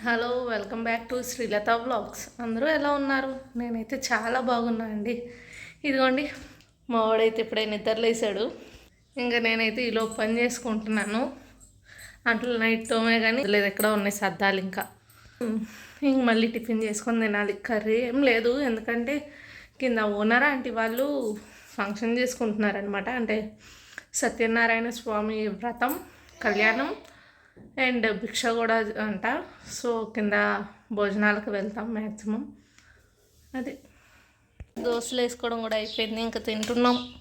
Hello welcome back to Srilatha vlogs. అందరూ ఎలా ఉన్నారు? నేనైతే చాలా బాగున్నా అండి. ఇదిగోండి మా వాడైతే ఇప్పుడే నిద్రలేసాడు ఇంకా నేనైతే ఈలో పని చేసుకుంటున్నాను. అంట్లు నైట్ తోమే కానీ లేదు ఎక్కడ ఉన్నాయి సర్దాలు ఇంకా. ఇంక మళ్ళీ టిఫిన్ చేసుకొని తినాలి. కర్రీ ఏం లేదు. ఎందుకంటే కింద ఓనర్ ఆంటీ వాళ్ళు ఫంక్షన్ చేసుకుంటున్నారనమాట అంటే సత్యనారాయణ స్వామి వ్రతం కళ్యాణం. అండ్ భిక్ష కూడా అంట. సో కింద భోజనాలకు వెళ్తాం మ్యాక్సిమం అది. దోశలు వేసుకోవడం కూడా అయిపోయింది. ఇంకా తింటున్నాం.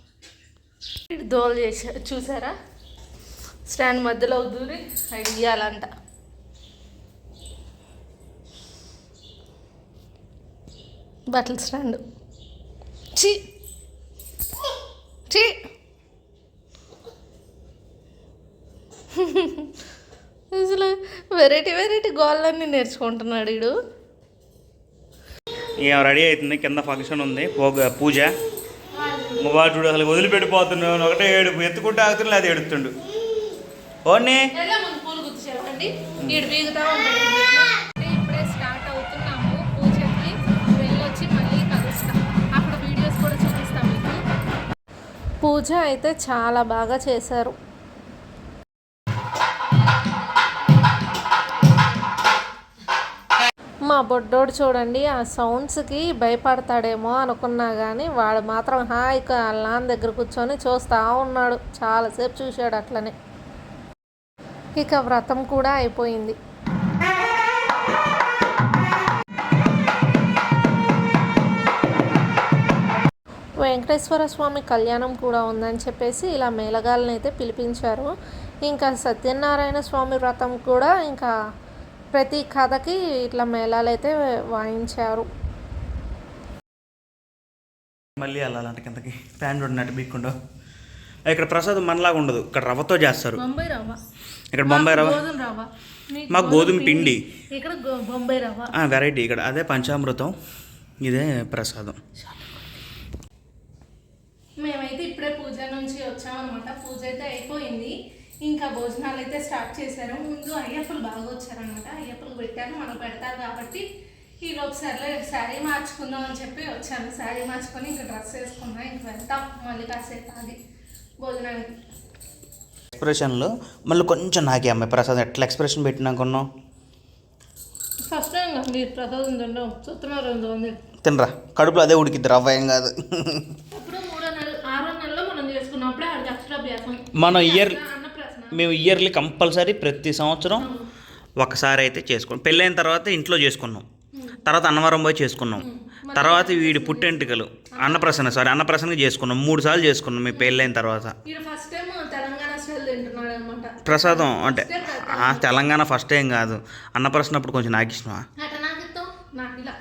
దోలు చేసా చూసారా? స్టాండ్ మధ్యలో దూరి అవి ఇయ్యాలంట బట్టల స్టాండ్. చీ. చీ అసలు వెరైటీ వెరైటీ గోళ్ళన్నీ నేర్చుకుంటున్నాడు వీడు. ఇక రెడీ అవుతుంది? కింద ఫంక్షన్ ఉంది. పోగ పూజ. వాడు చూడు అసలు వదిలిపెట్టిపోతున్నాను ఒకటే ఏడుపు. ఎత్తుకుంటే ఆగుతున్నా అది ఏడుతుండు ఓన్ని ఎలా ముందు పూలు గుర్తుచేయండి ఈడు బీగుతా ఉంటాడు. ఇప్పుడే స్టార్ట్ అవుతున్నాము పూజకి. వెళ్ళొచ్చి మళ్ళీ కలుస్తాం. అక్కడ వీడియోస్ కూడా చూపిస్తాం మీకు. పూజ అయితే చాలా బాగా చేశారు. బొడ్డోడు చూడండి ఆ సౌండ్స్కి భయపడతాడేమో అనుకున్నా కానీ వాడు మాత్రం హాయిగా వాళ్ళ నాన్న దగ్గర కూర్చొని చూస్తూ ఉన్నాడు. చాలాసేపు చూశాడు అట్లనే. ఇక వ్రతం కూడా అయిపోయింది. వెంకటేశ్వర స్వామి కళ్యాణం కూడా ఉందని చెప్పేసి ఇలా మేళగాళ్ళని అయితే పిలిపించారు. ఇంకా సత్యనారాయణ స్వామి వ్రతం కూడా ఇంకా ప్రతి కథకి ఇట్లా మేళాలు అయితే వాయించారు. మళ్ళీ వెళ్ళాలంట కిందకి. ప్యాంట్ ఉన్నట్టు బీక్కుండా. ఇక్కడ ప్రసాదం మనలాగా ఉండదు. ఇక్కడ రవ్వతో చేస్తారు. బొంబాయి రవ్వ. ఇక్కడ బొంబాయి రవ్వ. గోధుమ రవ్వ. మీకు గోధుమ పిండి. ఇక్కడ బొంబాయి రవ్వ. వెరైటీ. ఇక్కడ అదే పంచామృతం. ఇదే ప్రసాదం. మేమైతే ఇప్పుడే పూజ నుంచి వచ్చామన్నమాట. పూజ అయితే అయిపోయింది. ఇంకా భోజనాలు అయితే స్టార్ట్ చేశారు. ముందు అయ్యప్పలు బాగా వచ్చారనమాట అయ్యప్పలు పెట్టారు మనం పెడతారు కాబట్టి ఈలోపు సర్లే శారీ మార్చుకుందాం అని చెప్పి వచ్చాను. శారీ మార్చుకొని ఇంకా డ్రెస్ వేసుకున్నా ఇంక వెళ్తాం మళ్ళీ కాసేపు ఆగి భోజనానికి. ఎక్స్ప్రెషన్లో మళ్ళీ కొంచెం నాకే అమ్మాయి ప్రసాదం ఎట్లా ఎక్స్ప్రెషన్ పెట్టినాకున్నావు ఫస్ట్ టైం కదా మీరు ప్రసాదం తింటాం చూస్తున్నారు ఉంది తినరా? కడుపులో అదే ఉడికిద్ది రవ్వ ఏం కాదు. ఇప్పుడు మూడో నెల ఆరో నెలలో మనం చేసుకున్నప్పుడే అక్షరాభ్యాసం. మనం ఇయర్ మేము ఇయర్లీ కంపల్సరీ ప్రతి సంవత్సరం ఒకసారి అయితే చేసుకున్నాం. పెళ్ళైన తర్వాత ఇంట్లో చేసుకున్నాం. తర్వాత అన్నవరం పోయి చేసుకున్నాం. తర్వాత వీడి పుట్టెంటుకలు అన్నప్రసన్న సారీ అన్నప్రసన్న చేసుకున్నాం. మూడు సార్లు చేసుకున్నాం మీ పెళ్ళైన తర్వాత. ప్రసాదం అంటే తెలంగాణ ఫస్ట్ టైం కాదు. అన్నప్రసన్న అప్పుడు కొంచెం నాకు ఇష్టమా?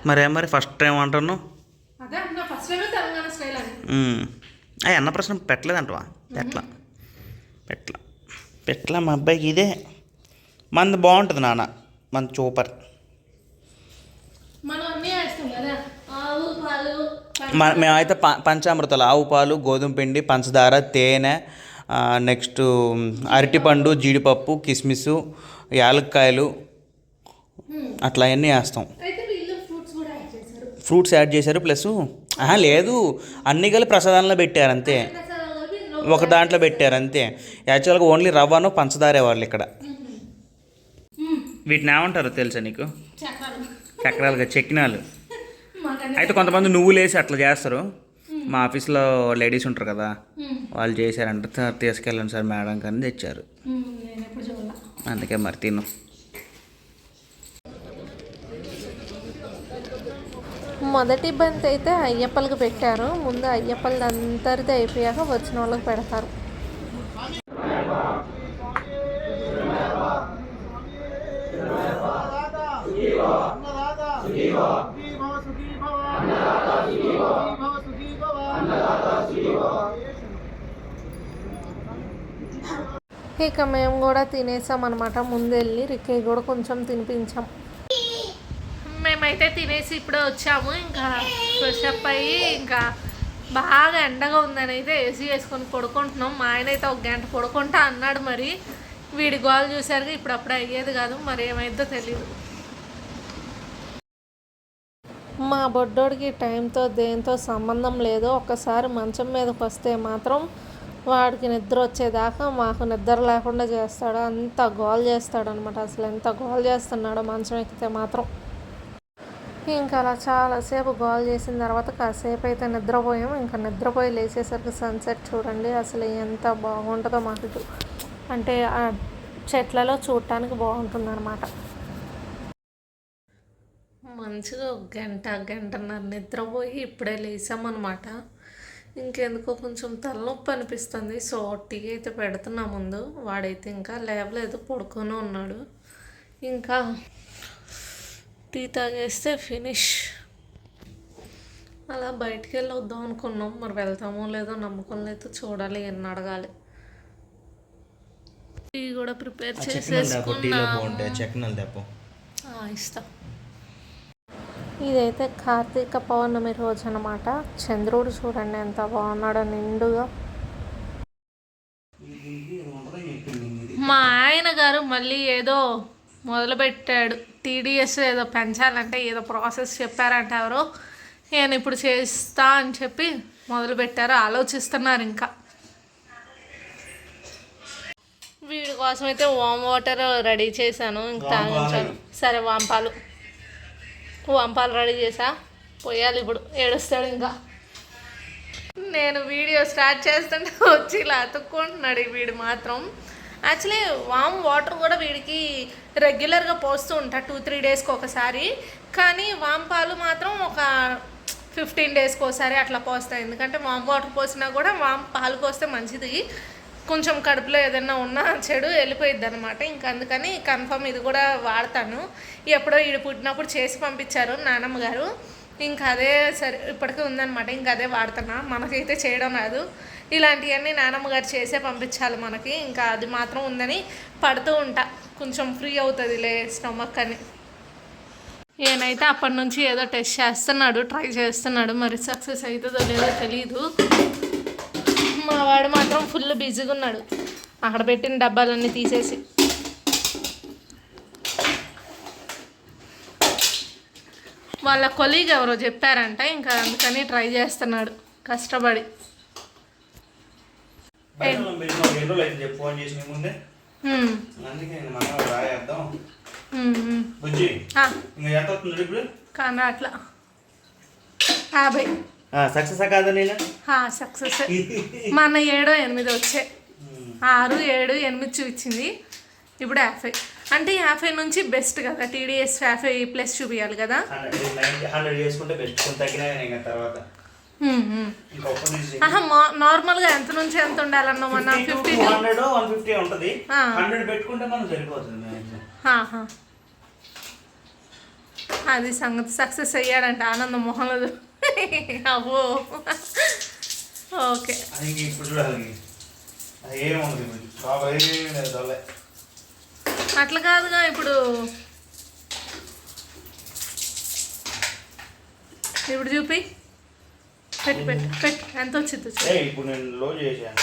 మరి మరి ఫస్ట్ టైం అంటాను అయ్యి అన్నప్రసన్న పెట్టలేదంటవా? పెట్ల పెట్ల పెట్ల మా అబ్బాయికి ఇదే? మంది బాగుంటుంది నాన్న మంది సూపర్. మనం మన మేమైతే ప పంచామృతాలు ఆవు పాలు గోధుమ పిండి పంచదార తేనె నెక్స్ట్ అరటిపండు జీడిపప్పు కిస్మిస్ యాలక్కాయలు అట్లా అన్నీ వేస్తాం. ఫ్రూట్స్ యాడ్ చేశారు. ప్లస్ ఆహా లేదు అన్ని కలిపి ప్రసాదంలో పెట్టారు అంతే. ఒక దాంట్లో పెట్టారు అంతే. యాక్చువల్గా ఓన్లీ రవ్వను పంచదారే వాళ్ళు ఇక్కడ. వీటిని ఏమంటారో తెలుసా నీకు? చక్రాలు. చక్రాలుగా చెక్కినాలు అయితే కొంతమంది నువ్వులు వేసి అట్లా చేస్తారు. మా ఆఫీస్లో లేడీస్ ఉంటారు కదా. వాళ్ళు చేశారంట. "సార్, తీసుకెళ్ళండి సార్ మేడం కానీ తెచ్చారు. అందుకే మరి తిను. మొదటి బంతి అయితే అయ్యప్పలకు పెట్టారు. ముందు అయ్యప్పలది అంతరిది అయిపోయాక వచ్చిన వాళ్ళకి పెడతారు. ఇక మేము కూడా తినేసాం అనమాట ముందెళ్ళి రిక్కే కూడా కొంచెం తినిపించాం. మేమైతే తినేసి ఇప్పుడే వచ్చాము. ఇంకా ఫ్రెష్ అప్ అయ్యి ఇంకా బాగా ఎండగా ఉందని అయితే ఏసీ వేసుకొని పడుకుంటున్నాం. మా ఆయన అయితే ఒక గంట పడుకుంటా అన్నాడు మరి. వీడి గోల్ చూసారుగా ఇప్పుడు అప్పుడు అయ్యేది కాదు. మరి ఏమైందో తెలియదు మా బొడ్డోడికి టైంతో దేంతో సంబంధం లేదు ఒక్కసారి మంచం మీదకి వస్తే మాత్రం వాడికి నిద్ర వచ్చేదాకా మాకు నిద్ర లేకుండా చేస్తాడు. అంత గోల్ చేస్తాడు అనమాట అసలు ఎంత గోల్ చేస్తున్నాడో మంచం ఎక్కితే మాత్రం. ఇంకా అలా చాలాసేపు గోల్ చేసిన తర్వాత కాసేపు అయితే నిద్రపోయాం ఇంకా నిద్రపోయి లేచేసరికి సన్సెట్ చూడండి అసలు ఎంత బాగుంటుందో మాకు అంటే ఆ చెట్లలో చూడటానికి బాగుంటుంది అనమాట మంచిగా ఒక గంట గంటన్నర నిద్రపోయి ఇప్పుడే లేసామన్నమాట. ఇంకెందుకో కొంచెం తలనొప్పి అనిపిస్తుంది. సో టీ అయితే పెడుతున్నా ముందు. వాడైతే ఇంకా లేవలేదు పడుకొని ఉన్నాడు. ఇంకా టీ తాగేస్తే ఫినిష్ అలా బయటికి వెళ్ళి వద్దాం అనుకున్నాం. మరి వెళ్తామో లేదో నమ్మకం లేదు. చూడాలి ఎన్ని అడగాలి. టీ కూడా ప్రిపేర్ చేసేసుకున్నాము ఇస్తా. ఇదైతే కార్తీక పౌర్ణమి రోజు అనమాట చంద్రుడు చూడండి ఎంత బాగున్నాడో నిండుగా. మా ఆయన గారు మళ్ళీ ఏదో మొదలుపెట్టాడు. టీడీఎస్ ఏదో పెంచాలంటే ఏదో ప్రాసెస్ చెప్పారంట ఎవరో నేను ఇప్పుడు చేస్తా అని చెప్పి మొదలుపెట్టారు. ఆలోచిస్తున్నారు ఇంకా. వీడి కోసం అయితే వామ్ వాటర్ రెడీ చేశాను. ఇంకా తాగించాను సరే వాంపాలు వాంపాలు రెడీ చేసా. పోయాలి ఇప్పుడు. ఏడుస్తాడు ఇంకా. నేను వీడియో స్టార్ట్ చేస్తుంటే వచ్చి ఇలా అతుక్కుంటున్నాడు ఈ వీడు మాత్రం. యాక్చువల్లీ వామ్ వాటర్ కూడా వీడికి రెగ్యులర్గా పోస్తూ ఉంటా టూ త్రీ డేస్కి ఒకసారి. కానీ వామ్ పాలు మాత్రం ఒక ఫిఫ్టీన్ డేస్కి ఒకసారి అట్లా పోస్తాయి. ఎందుకంటే వామ్ వాటర్ పోసినా కూడా వామ్ పాలు పోస్తే మంచిది. కొంచెం కడుపులో ఏదైనా ఉన్నా చెడు వెళ్ళిపోయిద్ది అనమాట ఇంకా అందుకని కన్ఫర్మ్ ఇది కూడా వాడతాను. ఎప్పుడో ఇడు పుట్టినప్పుడు చేసి పంపించారు నానమ్మ గారు. ఇంకా అదే సరే ఇప్పటికే ఉందన్నమాట. ఇంకా అదే వాడుతున్నా. మనకైతే చేయడం రాదు. ఇలాంటివన్నీ నానమ్మ గారు చేసే పంపించాలి మనకి. ఇంకా అది మాత్రం ఉందని పడుతూ ఉంటా. కొంచెం ఫ్రీ అవుతుందిలే స్టమక్ అని. ఏనైతే అప్పటి నుంచి ఏదో టెస్ట్ చేస్తున్నాడు ట్రై చేస్తున్నాడు. మరి సక్సెస్ అవుతుందో లేదో తెలీదు. మా వాడు మాత్రం ఫుల్ బిజీగా ఉన్నాడు. అక్కడ పెట్టిన డబ్బాలన్నీ తీసేసి. వాళ్ళ కొలీగ్ ఎవరో చెప్పారంట ఇంకా అందుకని ట్రై చేస్తున్నాడు. కష్టపడి. బయట మనం పెట్టిన ఒక ఎన్ని రోజులు అయితే చెప్పు ఫోన్ చేసిన ముందే. హ్మ్. అందుకే నేను మనం రాయేద్దాం. హ్మ్, హ్మ్. బుజ్జి ఆ, ఇంకా ఎంత వస్తుంది ఇప్పుడు? కానీ అట్లా. యాభై. సక్సెస్ కాదా నేను సక్సెస్ మన ఏడో ఎనిమిది వచ్చే. ఆరు ఏడు ఎనిమిది చూపించింది. ఇప్పుడు యాభై. అంటే యాభై నుంచి బెస్ట్ కదా టీడీఎస్ యాభై ప్లస్ చూపించాలి కదా. హండ్రెడ్ చేసుకుంటే బెస్ట్ తర్వాత. మా- నార్మల్గా ఎంత నుంచి ఎంత ఉండాలన్నా మన ఫిఫ్టీ హండ్రెడ్ వన్ ఫిఫ్టీ ఉంటుంది. హండ్రెడ్ పెట్టుకుంటే మనం సరిపోతుంది. అది సంగతి సక్సెస్ అయ్యాడంట ఆనందం మొహంలో అవ్వో ఓకే. అట్లా కాదుగా ఇప్పుడు. ఇప్పుడు చూపి. పెట్టు పెట్టు పెట్టు. ఎంత వచ్చింది ఇప్పుడు నేను లో చేశాను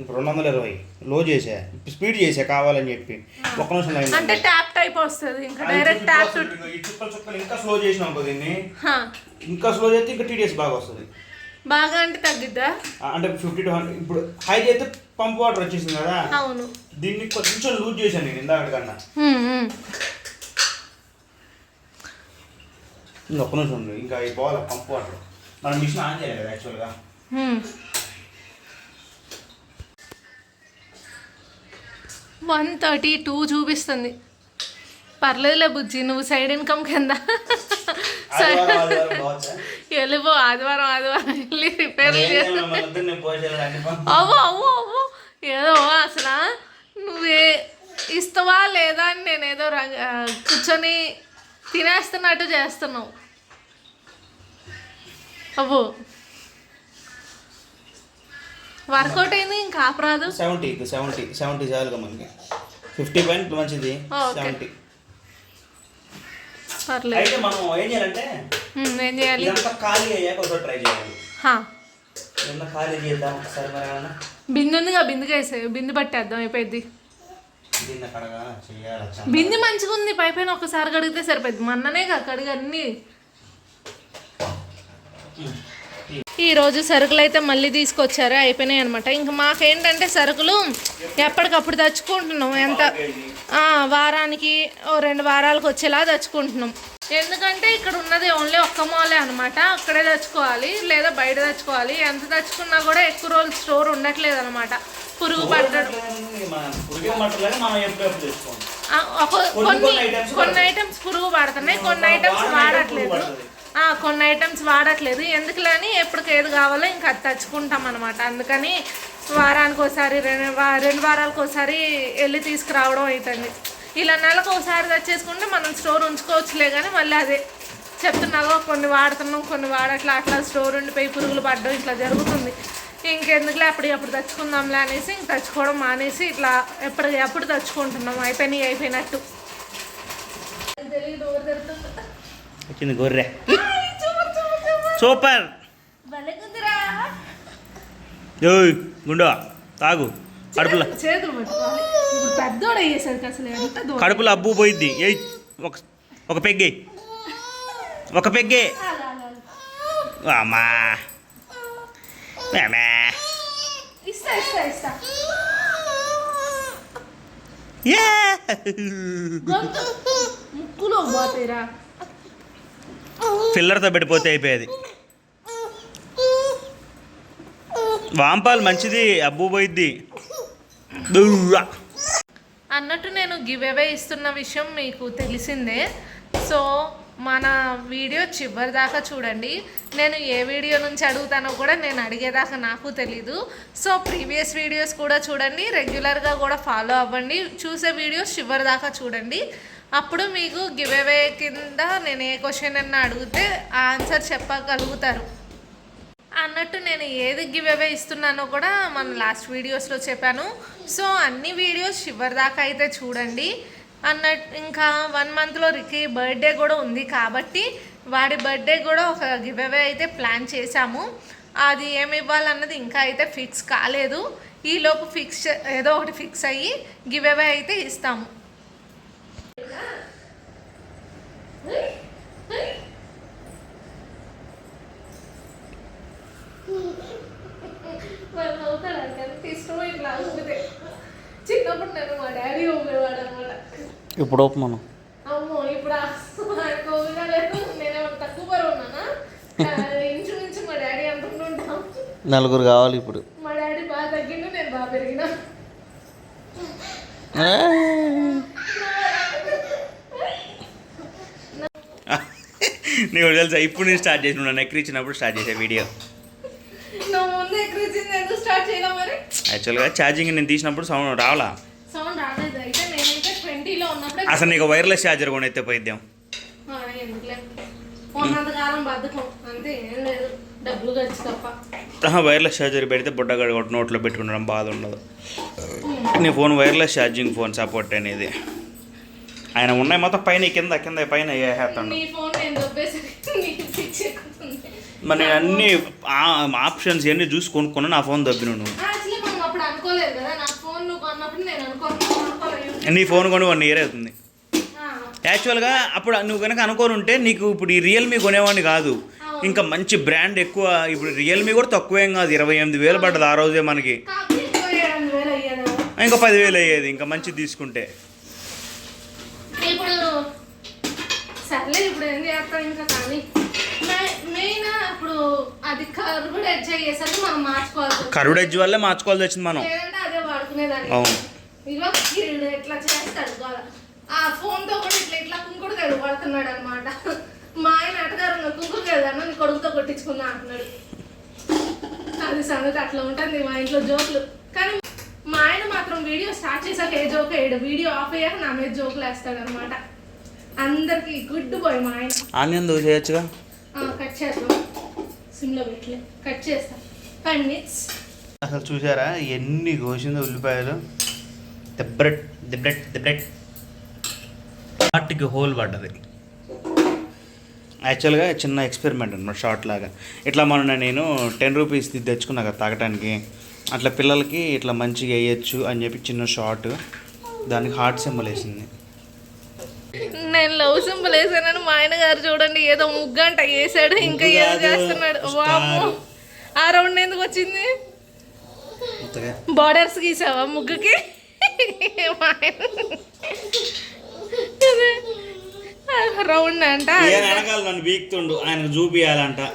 ఇప్పుడు రెండు వందల ఇరవై. లో చేసా. స్పీడ్ చేసా కావాలని చెప్పి. ఒక్క నిమిషం అంటే ట్యాప్ టైప్ వస్తుంది. ఇంకా డైరెక్ట్ ట్యాప్ టు ఈ చుక్కలు చుక్కలు ఇంకా స్లో చేసినాం అనుకో దీన్ని. ఇంకా స్లో చేస్తే ఇంకా టీడీఎస్ బాగా వస్తుంది. బాగా అంటే తగ్గిద్దా? అంటే ఫిఫ్టీ టు హండ్రెడ్ ఇప్పుడు హై చేస్తే పంప్ వాటర్ వచ్చేసింది కదా. అవును. దీన్ని కొంచెం లూజ్ చేశాను నేను ఇందాక కన్నా ఒక్క నిమిషం. ఇంకా ఈ పోవాలి పంప్ వాటర్ మనం మిషన్ ఆన్ చేయాలి కదా యాక్చువల్గా. వన్ థర్టీ టూ చూపిస్తుంది. పర్లేదులే బుజ్జి నువ్వు సైడ్ ఇన్కమ్ కింద? వెళ్ళిపో ఆదివారం ఆదివారం వెళ్ళి రిపేర్లు చేస్తా. అవ్వో అవ్వో అవ్వో. ఏదో అసలు నువ్వే ఇస్తావా లేదా అని నేను ఏదో రంగ- ఆ, కూర్చొని తినేస్తున్నట్టు చేస్తున్నావు. అవ్వో వర్కౌట్ అయింది ఇంకా ఆపరాదు సెవెంటీ సెవెంటీ సెవెంటీ చాలుగా మనకి. ఫిఫ్టీ పాయింట్ మంచిది. సెవెంటీ పర్లేదు. అయితే మనం ఏం చేయాలంటే ఏం చేయాలి? ఇదంతా ఖాళీ అయ్యాక ఒకసారి ట్రై చేయాలి. హా. ఇదంతా ఖాళీ చేద్దాం ఒకసారి మరి ఏమన్నా బిందె ఉందిగా బిందుగా వేసే బిందు పట్టేద్దాం అయిపోయింది బింది మంచిగా ఉంది పై పైన ఒకసారి కడిగితే సరిపోద్ది మొన్ననే కదా కడిగి అన్ని ఈ రోజు సరుకులు అయితే మళ్ళీ తీసుకొచ్చారు అయిపోయినాయి అనమాట ఇంకా మాకేంటంటే సరుకులు ఎప్పటికప్పుడు తెచ్చుకుంటున్నాం. ఎంత? వారానికి ఓ రెండు వారాలకు వచ్చేలా తెచ్చుకుంటున్నాం. ఎందుకంటే ఇక్కడ ఉన్నది ఓన్లీ ఒక్క మాలే అనమాట అక్కడే తెచ్చుకోవాలి లేదా బయట తెచ్చుకోవాలి. ఎంత తెచ్చుకున్నా కూడా ఎక్కువ రోజులు స్టోర్ ఉండట్లేదు అనమాట పురుగు పట్టడం. కొన్ని కొన్ని ఐటమ్స్ పురుగు పడుతున్నాయి కొన్ని ఐటమ్స్ వాడట్లేదు. కొన్ని ఐటమ్స్ వాడట్లేదు. ఎందుకులే అని ఎప్పటికి ఏది కావాలో ఇంకా అది తెచ్చుకుంటాం అనమాట అందుకని వారానికి ఒకసారి రెండు రెండు వారాలకు ఒకసారి వెళ్ళి తీసుకురావడం అవుతుంది ఇలా నెలకు ఒకసారి తెచ్చేసుకుంటే మనం స్టోర్ ఉంచుకోవచ్చులే కానీ మళ్ళీ అదే చెప్తున్నాగా కొన్ని వాడుతున్నాం కొన్ని వాడట్లా అట్లా స్టోర్ ఉండిపోయి పురుగులు పడ్డం ఇట్లా జరుగుతుంది. ఇంకెందుకులే అప్పుడు ఎప్పుడు తెచ్చుకుందాంలే అనేసి ఇంక తెచ్చుకోవడం మానేసి ఇట్లా ఎప్పుడు ఎప్పుడు తెచ్చుకుంటున్నాం అయిపోయినాయి అయిపోయినట్టు. తెలియదు ఎవరు జరుగుతుంది వచ్చింది గొర్రె. సూపర్. గుండు తాగు. కడుపులో. కడుపులో అబ్బు పోయిద్ది. ఏయ్ ఒక ఒక పెగ్గే. ఒక పెగ్గే. అమ్మా. మేమే ఇస్తా ఇస్తా ఇస్తా. యా. ముక్కులో పోతాయిరా. ఫిల్లర్తో పెట్టిపోతే అయిపోయేది. వాంపాలు మంచిది అబ్బు పోయిద్ది. అన్నట్టు నేను గివ్ అవే ఇస్తున్న విషయం మీకు తెలిసిందే. సో మన వీడియో చివరి దాకా చూడండి. నేను ఏ వీడియో నుంచి అడుగుతానో కూడా నేను అడిగేదాకా నాకు తెలీదు. సో ప్రీవియస్ వీడియోస్ కూడా చూడండి. రెగ్యులర్గా కూడా ఫాలో అవ్వండి. చూసే వీడియోస్ చివరి దాకా చూడండి. అప్పుడు మీకు గివ్ అవే కింద నేను ఏ క్వశ్చన్ అన్నా అడిగితే ఆ ఆన్సర్ చెప్పగలుగుతారు. అన్నట్టు నేను ఏది గివ్ అవే ఇస్తున్నానో కూడా మన లాస్ట్ వీడియోస్లో చెప్పాను. సో అన్ని వీడియోస్ చివరి దాకా అయితే చూడండి. అన్నట్టు ఇంకా వన్ మంత్లో రికి బర్త్డే కూడా ఉంది కాబట్టి వాడి బర్త్డే కూడా ఒక గివ్ అవే అయితే ప్లాన్ చేశాము. అది ఏమి ఇవ్వాలన్నది ఇంకా అయితే ఫిక్స్ కాలేదు. ఈలోపు ఫిక్స్ ఏదో ఒకటి ఫిక్స్ అయ్యి గివ్ అవే అయితే ఇస్తాము. వాళ్ళు ఇట్లా చిన్నప్పుడు నేను మా డాడీ ఊగేవాడు అనమాట ఇప్పుడు ఓపు మనం అమ్మో ఇప్పుడు ఆయనకు లేదు తక్కువ బరువు ఉన్నానా? ఇంచుమించు మా డాడీ ఉంటాం. నలుగురు కావాలి ఇప్పుడు. మా డాడీ బాగా తగ్గిండు నేను బాగా పెరిగిన. నీకు తెలుసా ఇప్పుడు నేను స్టార్ట్ చేసిన నెక్ ఇచ్చినప్పుడు స్టార్ట్ చేసే వీడియో. నువ్వు ముందు స్టార్ట్ చేయడం మరి? యాక్చువల్గా ఛార్జింగ్ నేను తీసినప్పుడు సౌండ్ రావాలా? సౌండ్ రాలేదు. అయితే నేనైతే ట్వంటీలో ఉన్నప్పుడే అసలు నీకు వైర్లెస్ ఛార్జర్ కొని ఎత్తే పోయిద్దాం వైర్లెస్ ఛార్జర్ పెడితే బుడ్డగాడు ఒకటి నోట్లో పెట్టుకుండడం బాధ ఉండదు. నీ phone wireless charging phone support అనేది. ఆయన ఉన్నాయి మొత్తం పైన కింద కింద పైన వేసేస్తాడు మరి నేను అన్ని ఆప్షన్స్ ఇవన్నీ చూసి కొనుక్కున్నా నా ఫోన్ దబ్బిన నువ్వు యాక్చువల్లీ మనం అప్పుడు అనుకోలేదు కదా నా ఫోన్ నువ్వు కొన్నప్పుడు నేను అనుకోను అనుకోలేదు నీ ఫోన్ కొని వన్ ఇయర్ అవుతుంది. యాక్చువల్గా అప్పుడు నువ్వు కనుక అనుకోని ఉంటే నీకు ఇప్పుడు ఈ రియల్మీ కొనేవాడిని కాదు. ఇంకా మంచి బ్రాండ్ ఎక్కువ ఇప్పుడు రియల్మీ కూడా తక్కువేం కాదు. ఇరవై ఎనిమిది వేలు పడ్డది ఆ రోజే మనకి. ఇంకో పదివేలు అయ్యేది. ఇంకా మంచిది తీసుకుంటే. ఇప్పుడు సర్లే ఇప్పుడు ఏం చేస్తాం ఇంకా కానీ. మెయిన్ ఇప్పుడు అది కరు కూడా ఎడ్జ్ అయ్యేసరికి మనం మార్చుకోవాలి కరుడు ఎడ్జ్ వల్లే మార్చుకోవాల్సి వచ్చింది మనం. లేదంటే అదే వాడుకునేదాన్ని. అవును. వీడు ఎట్లా చేస్తాడు గోల ఆ ఫోన్తో కూడా ఇట్లా ఇట్లా కుంకుడుకాయలు పడుతున్నాడు అనమాట మా ఆయన అటగారు కుంకుడుకాయలు అన్న నీ కొడుకుతో కొట్టించుకున్నా అంటున్నాడు. అది సంగతి అట్లా ఉంటుంది మా ఇంట్లో జోకులు. కానీ మా ఆయన మాత్రం వీడియో స్టార్ట్ చేశాక ఏ జోక్ వేయడు. వీడియో ఆఫ్ అయ్యాక నా మీద జోకులు వేస్తాడు అనమాట అందరికి గుడ్ బాయ్ మా ఆయన. ఆనియన్ దోశ చేయొచ్చుగా? ఆ, కట్ చేద్దాం. సిమ్లో పెట్టలే. కట్ చేస్తా. ఫైవ్ మినిట్స్ అసలు చూసారా ఎన్ని కోసిందో ఉల్లిపాయలు? దెబ్బరెట్ దెబ్బరెట్ దెబ్బరెట్ హార్ట్కి హోల్ పడ్డది యాక్చువల్గా చిన్న ఎక్స్పెరిమెంట్ అనమాట షార్ట్ లాగా. ఇట్లా మొన్న నేను టెన్ రూపీస్ తెచ్చుకున్నా కదా తాగటానికి. అట్లా పిల్లలకి ఇట్లా మంచిగా వేయచ్చు అని చెప్పి చిన్న షార్ట్ దానికి హార్ట్ సింబల్ వేసింది. నేను లవ్ సింబల్ వేసానని మా ఆయన గారు చూడండి ఏదో ముగ్గంట వేసాడు ఇంకా ఏదో కాదు, చేస్తున్నాడు. వామ్మో. ఆ రౌండ్ ఎందుకు వచ్చింది? బార్డర్స్ గీసావా ముగ్గుకి. రౌండ్ అంట. వెనకాల నన్ను బీక్తుండు ఆయనకు చూపియాలంట.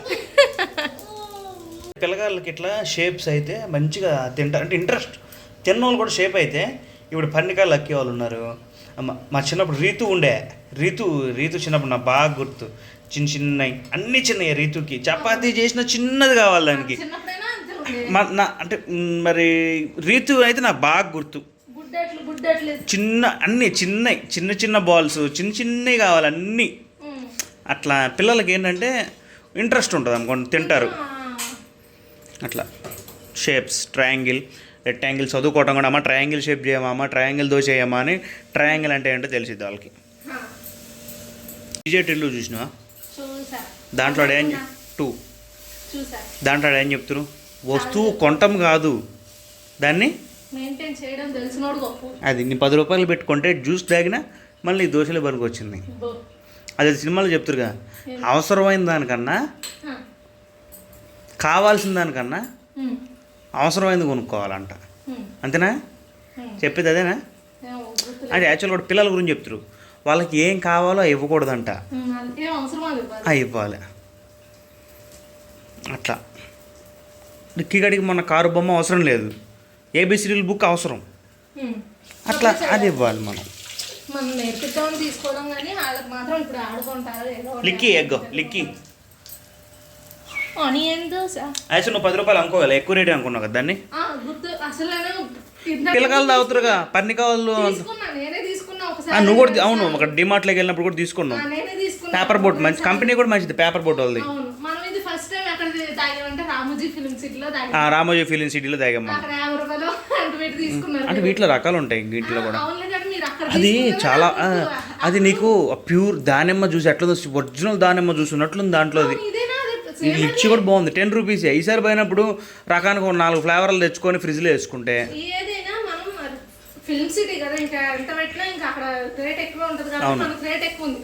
పిల్లగాళ్ళకి ఇట్లా షేప్స్ అయితే మంచిగా తింటారు అంటే ఇంట్రెస్ట్ తిన్నోళ్ళు కూడా షేప్ అయితే ఇప్పుడు పన్నికాయలు అక్కే వాళ్ళు ఉన్నారు. మా- చిన్నప్పుడు రీతు ఉండే. రీతు రీతు చిన్నప్పుడు నాకు బాగా గుర్తు. చిన్న చిన్నవి అన్ని చిన్నవి రీతుకి. చపాతీ చేసిన చిన్నది కావాలి దానికి. నా అంటే మరి రీతు అయితే నాకు బాగా గుర్తు. చిన్న అన్ని చిన్నవి చిన్న చిన్న బాల్స్ చిన్న చిన్నవి కావాలి అన్నీ. అట్లా పిల్లలకి ఏంటంటే ఇంట్రెస్ట్ ఉంటుంది అనుకోండి తింటారు. అట్లా. షేప్స్ ట్రయాంగిల్ రెక్టాంగిల్ చదువుకోవటం కూడా అమ్మ ట్రయాంగిల్ షేప్ చేయమా ట్రయాంగిల్ దో చేయమా అని ట్రయాంగిల్ అంటే ఏంటో తెలిసిద్ది వాళ్ళకి. డిజిటల్ చూసినా చూసా. దాంట్లో ఏం టూ. దాంట్లో ఏం చెప్తున్నారు వస్తువు కొంటం కాదు. దాన్ని మెయింటైన్ చేయడం తెలిసినోడు గొప్ప అది నీ పది రూపాయలు పెట్టుకుంటే జ్యూస్ తాగినా మళ్ళీ దోశలు పనికి వచ్చింది బో. అది సినిమాలో చెప్తురుగా అవసరమైన దానికన్నా. కావాల్సిన దానికన్నా. అవసరమైనది కొనుక్కోవాలంట. అంతేనా. చెప్పేది అదేనా. అంటే యాక్చువల్ కూడా పిల్లల గురించి చెప్తారు వాళ్ళకి ఏం కావాలో ఇవ్వకూడదంట ఇవ్వాలి. అట్లా కిగడికి మన కారు బొమ్మ అవసరం లేదు ఏబిసిడీల బుక్ అవసరం. అట్లా అది ఇవ్వాలి మనం. మనం నేర్పిద్దామని తీసుకోవడం కానీ వాళ్ళకి మాత్రం ఇప్పుడు ఆడుకుంటారు ఏదో ఒకటి లిక్కి ఎగ్గో లిక్కి. ఆనియన్ దోశ యాక్చువల్ నువ్వు పది రూపాయలు అనుకోవాలి ఎక్కువ రేట్ అనుకున్నావు కదా దాన్ని? ఆ, గుర్తు అసలు నేను ఇందాక పిల్లకాయలు తాగుతారుగా. పన్నికాయలు తీసుకున్నా నేనే తీసుకున్నా ఆ, ఒకసారి నువ్వు కూడా అవును ఒక డిమార్ట్లోకి వెళ్ళినప్పుడు కూడా తీసుకున్నావు. ఆ, నేనే తీసుకున్నా. పేపర్ బోట్ మంచి కంపెనీ కూడా మంచిది పేపర్ బోట్ వాళ్ళది. అవును. ఫస్ట్ టైం ఎక్కడ తాగామంటే రామోజీ ఫిలిం సిటీలో తాగాం. ఆ, రామోజీ ఫిలిం సిటీలో తాగమ్మా అక్కడ యాభై రూపాయలు అంటు పెట్టి తీసుకున్నారు అంటే వీటిలో రకాలు ఉంటాయి వీటిలో కూడా. అవునులే కానీ మీరు అక్కడ అది తీసుకున్నారా? చాలా ఆ, అది నీకు ప్యూర్ దానిమ్మ జ్యూస్ ఎట్లా ఒరిజినల్ దానిమ్మ జ్యూస్ ఉన్నట్లుంది ఇదేనా? అది ఈ లిచ్చి కూడా బాగుంది. టెన్ రూపీస్ ఈసారి పోయినప్పుడు రకానికి ఒక నాలుగు ఫ్లేవర్లు తెచ్చుకొని ఫ్రిడ్జ్లో వేసుకుంటే. ఏదైనా మనం ఫిల్మ్ సిటీ కదా ఇంకా ఎంత పెట్టినా ఇంకా అక్కడ రేట్ ఎక్కువ ఉంటుంది కాబట్టి మనకు రేట్ ఎక్కువ ఉంది.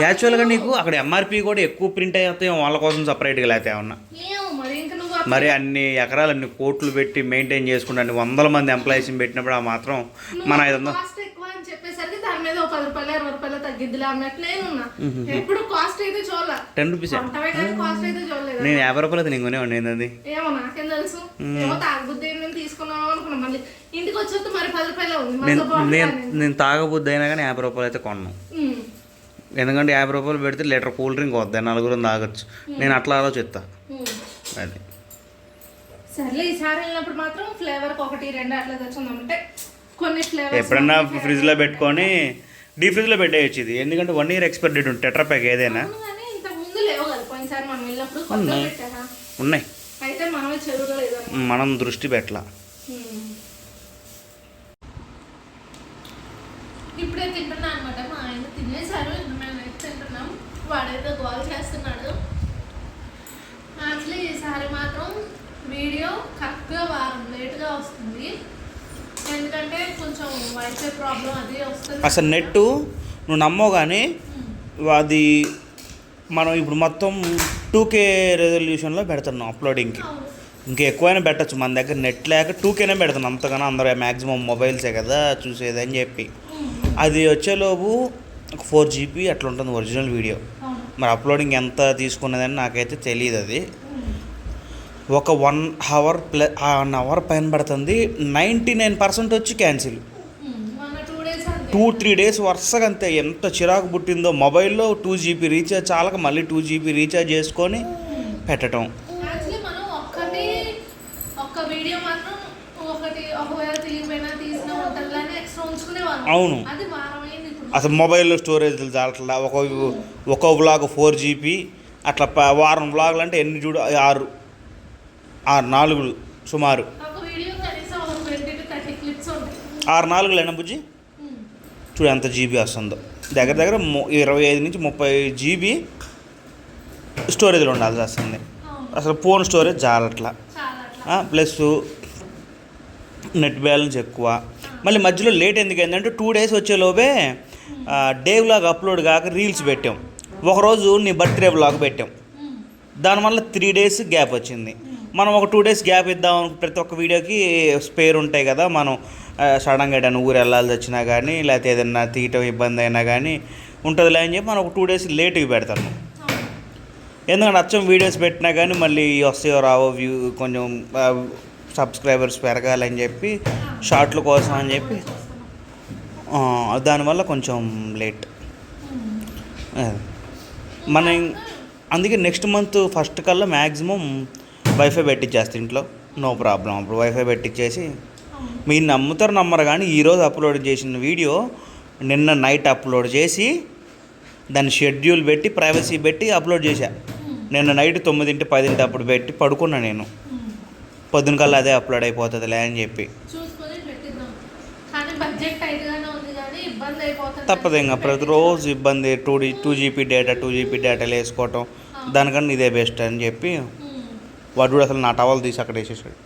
యాక్చువల్గా నీకు అక్కడ ఎంఆర్పి కూడా ఎక్కువ ప్రింట్ అయితే వాళ్ళ కోసం సపరేట్గా లేకపోతే ఏమన్నా? ఏమో మరి అన్ని ఎకరాలు అన్ని కోట్లు పెట్టి మెయింటైన్ చేసుకుంటే అన్ని వందల మంది ఎంప్లాయీస్ని పెట్టినప్పుడు ఆ మాత్రం మన ఐదు వందలు టెన్ రూపీస్ నేను యాభై రూపాయలు నేను కొనేవాడిని ఏంటది నేను నేను తాగబుద్ది అయినా కానీ యాభై రూపాయలు అయితే కొన్నాను ఎందుకంటే యాభై రూపాయలు పెడితే లీటర్ కూల్ డ్రింక్ వద్దాయి నలుగురు తాగొచ్చు. నేను అట్లా ఆలోచిస్తా. అది. సర్లే ఈసారి వెళ్ళినప్పుడు మాత్రం ఫ్లేవర్ ఒకటి రెండు అట్లా కొన్ని ఫ్లేవర్స్ ఎప్పుడన్నా ఫ్రిడ్జ్లో పెట్టుకొని డీ ఫ్రిడ్జ్లో పెట్టేయచ్చు ఇది. ఎందుకంటే వన్ ఇయర్ ఎక్స్పైర్ డేట్ ఉంటుంది టెట్రా ప్యాక్ ఏదైనా. మనం ఉన్నాయి. అయితే మనం దృష్టి పెట్టలా ఇప్పుడే తింటున్నా అనమాట మా ఆయన తినేసారు ఇప్పుడు మేము అయితే తింటున్నాం వాడేదో గోల్ చేస్తున్నాడు యాక్చువల్లీ ఈసారి మాత్రం వీడియో కరెక్ట్గా వారం లేట్గా వస్తుంది ఎందుకంటే కొంచెం వైఫై ప్రాబ్లం అది వస్తుంది. అసలు నెట్ నువ్వు నమ్మవు కానీ అది మనం ఇప్పుడు మొత్తం టూ కే రెజల్యూషన్లో పెడుతున్నాం అప్లోడింగ్కి. ఇంకా ఎక్కువైనా పెట్టచ్చు. మన దగ్గర నెట్ లేక టూ కేనే పెడుతున్నాం. అంతగానో అందరూ మ్యాక్సిమం మొబైల్సే కదా చూసేది అని చెప్పి. అది వచ్చేలోపు ఒక ఫోర్ జీబీ అట్లా ఉంటుంది ఒరిజినల్ వీడియో. మరి అప్లోడింగ్ ఎంత తీసుకున్నదని నాకైతే తెలియదు అది. ఒక one hour plus one hour పైన పడుతుంది. నైంటీ నైన్ పర్సెంట్ వచ్చి క్యాన్సిల్. టూ త్రీ డేస్ వరుసగా అంతే ఎంత చిరాకు పుట్టిందో మొబైల్లో టూ జీబీ రీఛార్జ్ చాలక మళ్ళీ టూ జీబీ రీఛార్జ్ చేసుకొని పెట్టడం అవును. అసలు మొబైల్లో స్టోరేజ్ చాలట్లా ఒక ఒక వ్లాగ్ ఫోర్ జీబీ అట్లా వారం వ్లాగులు అంటే ఎన్ని చూడు ఆరు ఆరు నాలుగులు సుమారు. ఆరు నాలుగులు అయినా బుజ్జి. చూడు ఎంత జీబీ వస్తుందో. దగ్గర దగ్గర ఇరవై ఐదు నుంచి ముప్పై జీబీ స్టోరేజ్లో ఉండాల్సి వస్తుంది. అసలు ఫోన్ స్టోరేజ్ అట్లా ప్లస్ నెట్ బ్యాలెన్స్ ఎక్కువ. మళ్ళీ మధ్యలో లేట్ ఎందుకు అయిందంటే టూ డేస్ వచ్చేలోపే డే వ్లాగ్ అప్లోడ్ కాక రీల్స్ పెట్టాం. ఒకరోజు నీ బర్త్డే వ్లాగ్ పెట్టాం. దానివల్ల త్రీ డేస్ గ్యాప్ వచ్చింది. మనం ఒక టూ డేస్ గ్యాప్ ఇద్దాం ప్రతి ఒక్క వీడియోకి స్పేర్ ఉంటాయి కదా మనం సడన్గా ఏదైనా ఊరు వెళ్ళాల్సి వచ్చినా కానీ లేకపోతే ఏదైనా తీయటం ఇబ్బంది అయినా కానీ ఉంటుందిలే అని చెప్పి మనం ఒక టూ డేస్ లేట్గా పెడతాను ఎందుకంటే అచ్చం వీడియోస్ పెట్టినా కానీ మళ్ళీ వస్తాయో రావో వ్యూ కొంచెం సబ్స్క్రైబర్స్ పెరగాలని చెప్పి షార్ట్ల కోసం అని చెప్పి దానివల్ల కొంచెం లేట్. మనం మన అందుకే నెక్స్ట్ మంత్ ఫస్ట్ కల్లా మ్యాక్సిమం వైఫై పెట్టించేస్తా ఇంట్లో. నో ప్రాబ్లం అప్పుడు వైఫై పెట్టించేసి మీరు నమ్ముతారు నమ్మరు కానీ ఈరోజు అప్లోడ్ చేసిన వీడియో నిన్న నైట్ అప్లోడ్ చేసి దాన్ని షెడ్యూల్ పెట్టి ప్రైవసీ పెట్టి అప్లోడ్ చేశా. నిన్న నైట్ తొమ్మిదింటి పదింటి అప్పుడు పెట్టి పడుకున్నా నేను. పొద్దున కల్లా అదే అప్లోడ్ అయిపోతుందిలే అని చెప్పి. తప్పదు ఇంకా. ప్రతిరోజు ఇబ్బంది. Two D two GB data two GB డేటాలు వేసుకోవటం. దానికన్నా ఇదే బెస్ట్ అని చెప్పి. వాడు అసలు నా టవల్ తీసి అక్కడ వేసేసాడు.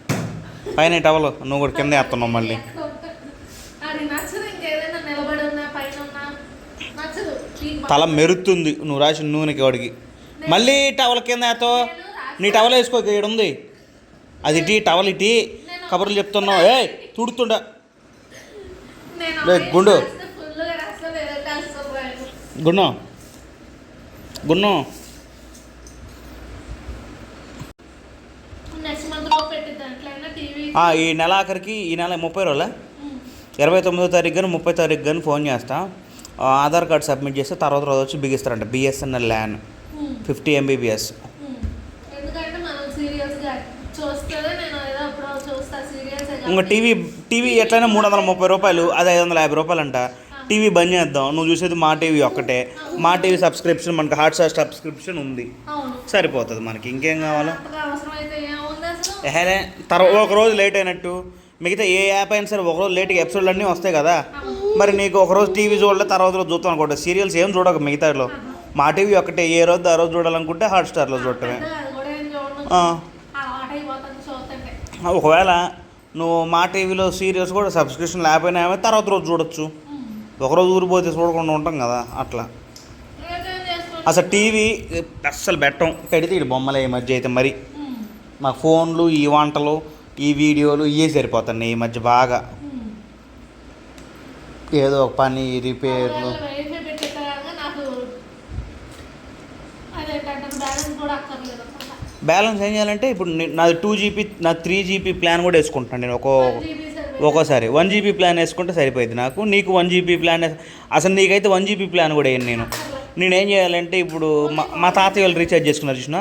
పైన టవల్ నువ్వు కూడా కింద వేస్తున్నావు మళ్ళీ. తల మెరుతుంది. నువ్వు రాసిన నూనెకి వాడికి. మళ్ళీ టవల్ కింద వేస్తావు? నీ టవల్ వేసుకో ఇక్కడ ఉంది. అది ఇటీ టవల్ ఇటీ. కబుర్లు చెప్తున్నావు. ఏ తుడుతుండ గుండు. రాస్తే ఫుల్గా రాస్తా లేదంటే అస్సలు రాయను. గున్ను గున్ను నెక్స్ట్ మంత్లో పెట్టిద్దాం ఎట్లయినా టీవీ ఆ, ఈ నెల ఆఖరికి ఈ నెల ముప్పై రోజుల? ఇరవై తొమ్మిదో తారీఖు కానీ ముప్పై తారీఖు కానీ ఫోన్ చేస్తా. ఆధార్ కార్డ్ సబ్మిట్ చేస్తే తర్వాత రోజు వచ్చి బిగిస్తారంట. BSNL LAN. ఫిఫ్టీ ఎంబీబీఎస్ ఇంకా టీవీ టీవీ ఎట్లయినా మూడు వందల ముప్పై రూపాయలు అది ఐదు వందల యాభై రూపాయలు అంట టీవీ బంద్ చేద్దాం. నువ్వు చూసేది మా టీవీ ఒక్కటే. మా టీవీ సబ్స్క్రిప్షన్ మనకి హాట్స్టార్ సబ్స్క్రిప్షన్ ఉంది. సరిపోతుంది మనకి. ఇంకేం కావాలో? ఎహరే తర్వాత ఒక రోజు లేట్ అయినట్టు. మిగతా ఏ యాప్ అయినా సరే ఒక రోజు లేట్గా ఎపిసోడ్లు అన్నీ వస్తాయి కదా. మరి నీకు ఒక రోజు టీవీ చూడలే తర్వాత రోజు చూస్తాం అనుకుంటా. సీరియల్స్ ఏం చూడక మిగతాలో మా టీవీ ఒకటే ఏ రోజు ఆ రోజు చూడాలనుకుంటే హాట్స్టార్లో చూడటమే. ఒకవేళ నువ్వు మా టీవీలో సీరియల్స్ కూడా సబ్స్క్రిప్షన్ లేకపోయినా తర్వాత రోజు చూడొచ్చు. ఒకరోజు ఊరిపోతే చూడకుండా ఉంటాం కదా అట్లా. అసలు టీవీ అస్సలు పెట్టం. పెడితే ఇటు బొమ్మలే ఈ మధ్య అయితే మరి. మా ఫోన్లు ఈ వంటలు ఈ వీడియోలు ఇవే సరిపోతున్నాయి. ఈ మధ్య బాగా. ఏదో ఒక పని రిపేర్లు. బ్యాలెన్స్ ఏం చేయాలంటే ఇప్పుడు నే- నాది టూ జీబీ నా త్రీ జీబీ ప్లాన్ కూడా వేసుకుంటాను నేను. ఒక్కో. ఒక్కోసారి. వన్ జీబీ ప్లాన్ వేసుకుంటే సరిపోయింది నాకు. నీకు వన్ జీబీ ప్లాన్ అసలు నీకైతే వన్ జీబీ ప్లాన్ కూడా వేయను నేను. నేనేం చేయాలంటే ఇప్పుడు మా మా తాతయ్య వాళ్ళు రీఛార్జ్ చేసుకున్నారు చూసిన?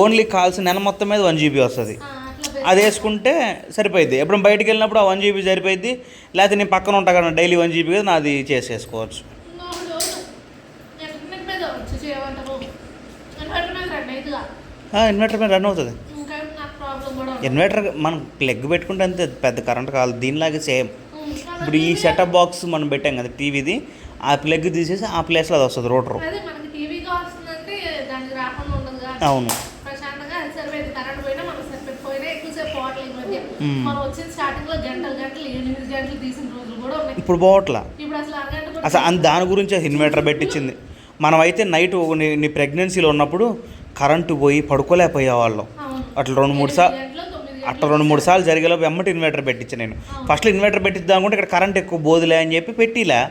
ఓన్లీ కాల్స్ నెల మొత్తం మీద వన్ జీబీ వస్తుంది. అది వేసుకుంటే సరిపోయింది ఎప్పుడు బయటికి వెళ్ళినప్పుడు ఆ వన్ జీబీ సరిపోయింది లేకపోతే నేను పక్కన ఉంటా కదా డైలీ వన్ జీబీ కదా నాది చేసేసుకోవచ్చు. ఇన్వర్టర్ మీద రన్ అవుతుంది. ఇన్వర్టర్ మనం ప్లగ్ పెట్టుకుంటే అంతే పెద్ద కరెంట్ కావాలి. దీనిలాగే సేమ్ ఇప్పుడు ఈ సెటప్ బాక్స్ మనం పెట్టాం కదా టీవీది ఆ ప్లగ్ తీసేసి ఆ ప్లేస్లో అది వస్తుంది రోటరు. అవును. మనం. మనం ఇప్పుడు పోవట్లా. అసలు దాని గురించి ఇన్వర్టర్ పెట్టించింది. మనమైతే నైట్ నీ ప్రెగ్నెన్సీలో ఉన్నప్పుడు కరెంటు పోయి పడుకోలేకపోయేవాళ్ళం అవును. అట్లా రెండు మూడు సార్లు అట్లా రెండు మూడు సార్లు జరిగేలోపు ఎమ్మటి ఇన్వర్టర్ పెట్టించా నేను. ఫస్ట్లో ఇన్వర్టర్ పెట్టిద్దాం అనుకుంటే ఇక్కడ కరెంట్ ఎక్కువ బోదులే అని చెప్పి పెట్టిలా.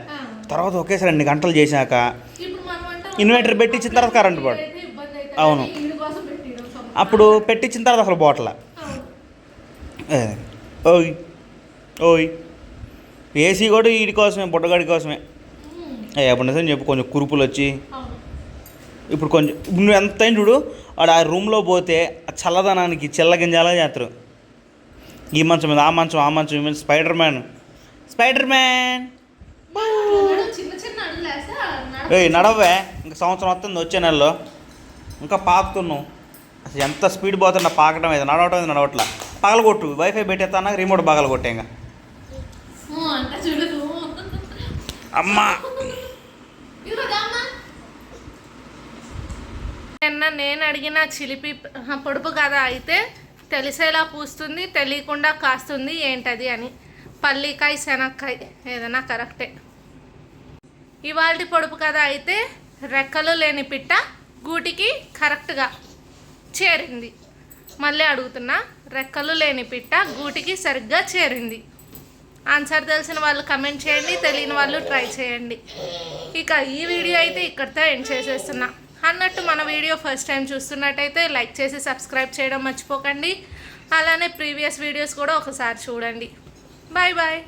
తర్వాత ఒకేసారి రెండు గంటలు చేశాక ఇన్వర్టర్ పెట్టించిన తర్వాత కరెంట్ పోదు అవును. అప్పుడు పెట్టించిన తర్వాత అసలు బాటిల్ ఓయ్ ఓయ్. ఏసీ కూడా వీడి కోసమే బుడ్డగాడి కోసమే. అప్పుడు నిజం చెప్పు కొంచెం కురుపులు వచ్చి. ఇప్పుడు కొంచెం నువ్వు ఎంత అయినా చూడు వాడు ఆ రూమ్లో పోతే ఆ చల్లదనానికి చల్లగింజాలా చేస్తారు. ఈ మంచం మీద ఆ మంచం ఆ మంచం మంచం స్పైడర్ మ్యాన్ స్పైడర్ మ్యాన్ అట్లా చిన్న చిన్న అడుగులు వేస్తే ఏయ్ నడవే. ఇంకా సంవత్సరం వస్తుంది వచ్చే నెలలో. ఇంకా పాకుతున్నావు. అసలు ఎంత స్పీడ్ పోతున్నా పాకడం ఇది నడవటం ఇది నడవట్లా. పగలగొట్టు వైఫై పెట్టేస్తానా రిమోట్ పగలగొట్టే ఇంకా. ఊ అంట చూడు అమ్మా. నిన్న నేను అడిగిన చిలిపి పొడుపు కథ అయితే తెలిసేలా పూస్తుంది తెలియకుండా కాస్తుంది ఏంటది అని. పల్లికాయ శనక్కాయ ఏదైనా కరెక్టే. ఇవాళ పొడుపు కథ అయితే రెక్కలు లేని పిట్ట గూటికి కరెక్ట్గా చేరింది. మళ్ళీ అడుగుతున్నా రెక్కలు లేని పిట్ట గూటికి సరిగ్గా చేరింది. ఆన్సర్ తెలిసిన వాళ్ళు కమెంట్ చేయండి తెలియని వాళ్ళు ట్రై చేయండి. ఇక ఈ వీడియో అయితే ఇక్కడితో ఎండ్ చేసేస్తున్నా. అన్నట్టు మన వీడియో ఫస్ట్ టైం చూస్తున్నట్టయితే లైక్ చేసి సబ్స్క్రైబ్ చేయడం మర్చిపోకండి. అలానే ప్రీవియస్ వీడియోస్ కూడా ఒకసారి చూడండి. Bye bye.